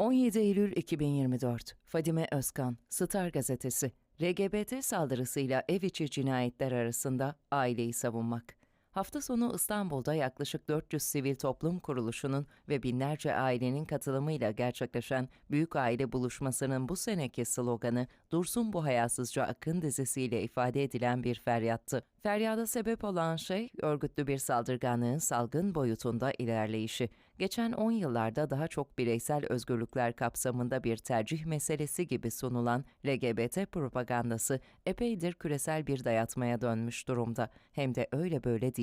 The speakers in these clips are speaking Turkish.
17 Eylül 2024 Fadime Özkan, Star Gazetesi LGBT saldırısıyla ev içi cinayetler arasında aileyi savunmak. Hafta sonu İstanbul'da yaklaşık 400 sivil toplum kuruluşunun ve binlerce ailenin katılımıyla gerçekleşen Büyük Aile Buluşması'nın bu seneki sloganı Dursun bu hayasızca akın dizisiyle ifade edilen bir feryattı. Feryada sebep olan şey örgütlü bir saldırganlığın salgın boyutunda ilerleyişi. Geçen 10 yıllarda daha çok bireysel özgürlükler kapsamında bir tercih meselesi gibi sunulan LGBT propagandası epeydir küresel bir dayatmaya dönmüş durumda. Hem de öyle böyle.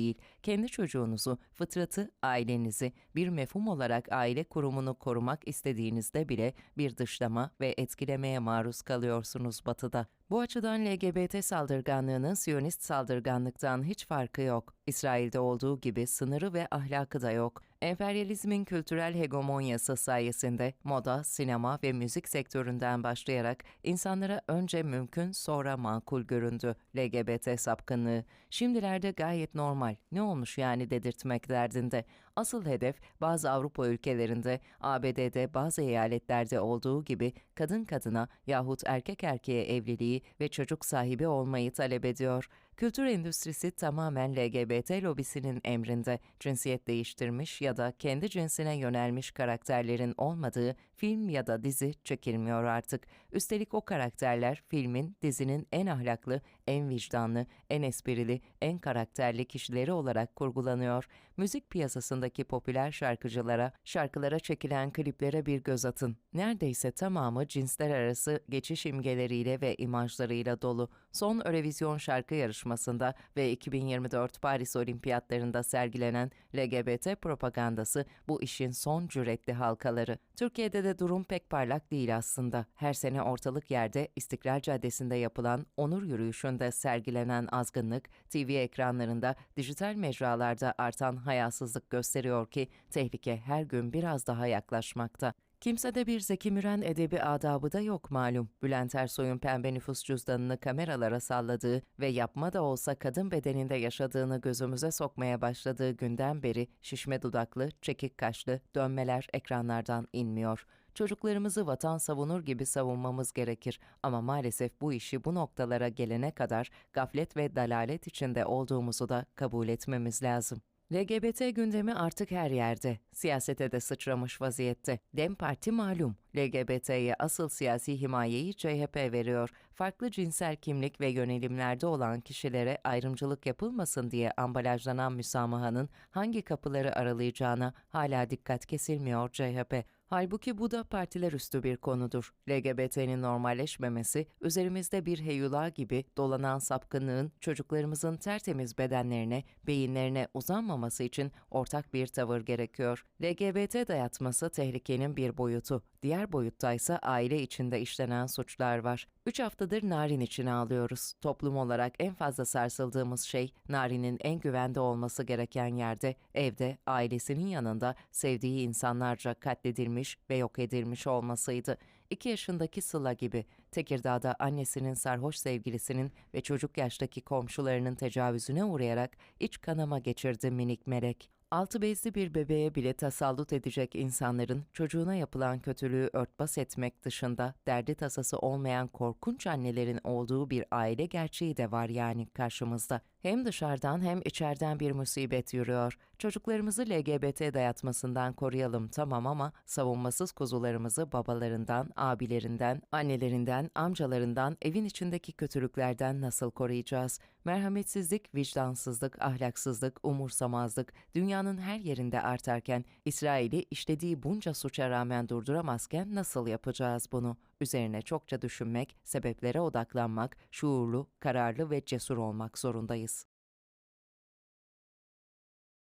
Kendi çocuğunuzu, fıtratı, ailenizi bir mefhum olarak aile kurumunu korumak istediğinizde bile bir dışlama ve etkilemeye maruz kalıyorsunuz batıda. Bu açıdan LGBT saldırganlığının Siyonist saldırganlıktan hiç farkı yok. İsrail'de olduğu gibi sınırı ve ahlakı da yok. Emperyalizmin kültürel hegemonyası sayesinde moda, sinema ve müzik sektöründen başlayarak insanlara önce mümkün sonra makul göründü LGBT sapkınlığı. Şimdilerde gayet normal. Ne olmuş yani dedirtmek derdinde. Asıl hedef bazı Avrupa ülkelerinde, ABD'de bazı eyaletlerde olduğu gibi kadın kadına yahut erkek erkeğe evliliği ve çocuk sahibi olmayı talep ediyor. Kültür endüstrisi tamamen LGBT lobisinin emrinde cinsiyet değiştirmiş ya da kendi cinsine yönelmiş karakterlerin olmadığı film ya da dizi çekilmiyor artık. Üstelik o karakterler filmin, dizinin en ahlaklı, en vicdanlı, en esprili, en karakterli kişileri olarak kurgulanıyor. Müzik piyasasındaki popüler şarkıcılara, şarkılara çekilen kliplere bir göz atın. Neredeyse tamamı cinsler arası geçiş imgeleriyle ve imajlarıyla dolu. Son Eurovision şarkı yarışmasında ve 2024 Paris Olimpiyatlarında sergilenen LGBT propagandası bu işin son cüretli halkaları. Türkiye'de de durum pek parlak değil aslında. Her sene ortalık yerde İstiklal Caddesi'nde yapılan onur yürüyüşünde sergilenen azgınlık, TV ekranlarında, dijital mecralarda artan hayasızlık gösteriyor ki tehlike her gün biraz daha yaklaşmakta. Kimsede bir Zeki Müren edebi adabı da yok malum. Bülent Ersoy'un pembe nüfus cüzdanını kameralara salladığı ve yapma da olsa kadın bedeninde yaşadığını gözümüze sokmaya başladığı günden beri şişme dudaklı, çekik kaşlı dönmeler ekranlardan inmiyor. Çocuklarımızı vatan savunur gibi savunmamız gerekir ama maalesef bu işi bu noktalara gelene kadar gaflet ve dalalet içinde olduğumuzu da kabul etmemiz lazım. LGBT gündemi artık her yerde. Siyasete de sıçramış vaziyette. Dem Parti malum. LGBT'ye asıl siyasi himayeyi CHP veriyor. Farklı cinsel kimlik ve yönelimlerde olan kişilere ayrımcılık yapılmasın diye ambalajlanan müsamahanın hangi kapıları aralayacağına hala dikkat kesilmiyor CHP. Halbuki bu da partiler üstü bir konudur. LGBT'nin normalleşmemesi, üzerimizde bir heyula gibi dolanan sapkınlığın çocuklarımızın tertemiz bedenlerine, beyinlerine uzanmaması için ortak bir tavır gerekiyor. LGBT dayatması tehlikenin bir boyutu. Diğer boyuttaysa aile içinde işlenen suçlar var. Üç haftadır Narin için ağlıyoruz. Toplum olarak en fazla sarsıldığımız şey Narin'in en güvende olması gereken yerde, evde, ailesinin yanında sevdiği insanlarca katledilmiş ve yok edilmiş olmasıydı. İki yaşındaki Sıla gibi Tekirdağ'da annesinin sarhoş sevgilisinin ve çocuk yaştaki komşularının tecavüzüne uğrayarak iç kanama geçirdi minik melek. Altı bezli bir bebeğe bile tasallut edecek insanların çocuğuna yapılan kötülüğü örtbas etmek dışında derdi tasası olmayan korkunç annelerin olduğu bir aile gerçeği de var yani karşımızda. Hem dışarıdan hem içeriden bir musibet yürüyor. Çocuklarımızı LGBT dayatmasından koruyalım tamam ama savunmasız kuzularımızı babalarından, abilerinden, annelerinden, amcalarından, evin içindeki kötülüklerden nasıl koruyacağız? Merhametsizlik, vicdansızlık, ahlaksızlık, umursamazlık dünyanın her yerinde artarken İsrail'i işlediği bunca suça rağmen durduramazken nasıl yapacağız bunu? Üzerine çokça düşünmek, sebeplere odaklanmak, şuurlu, kararlı ve cesur olmak zorundayız.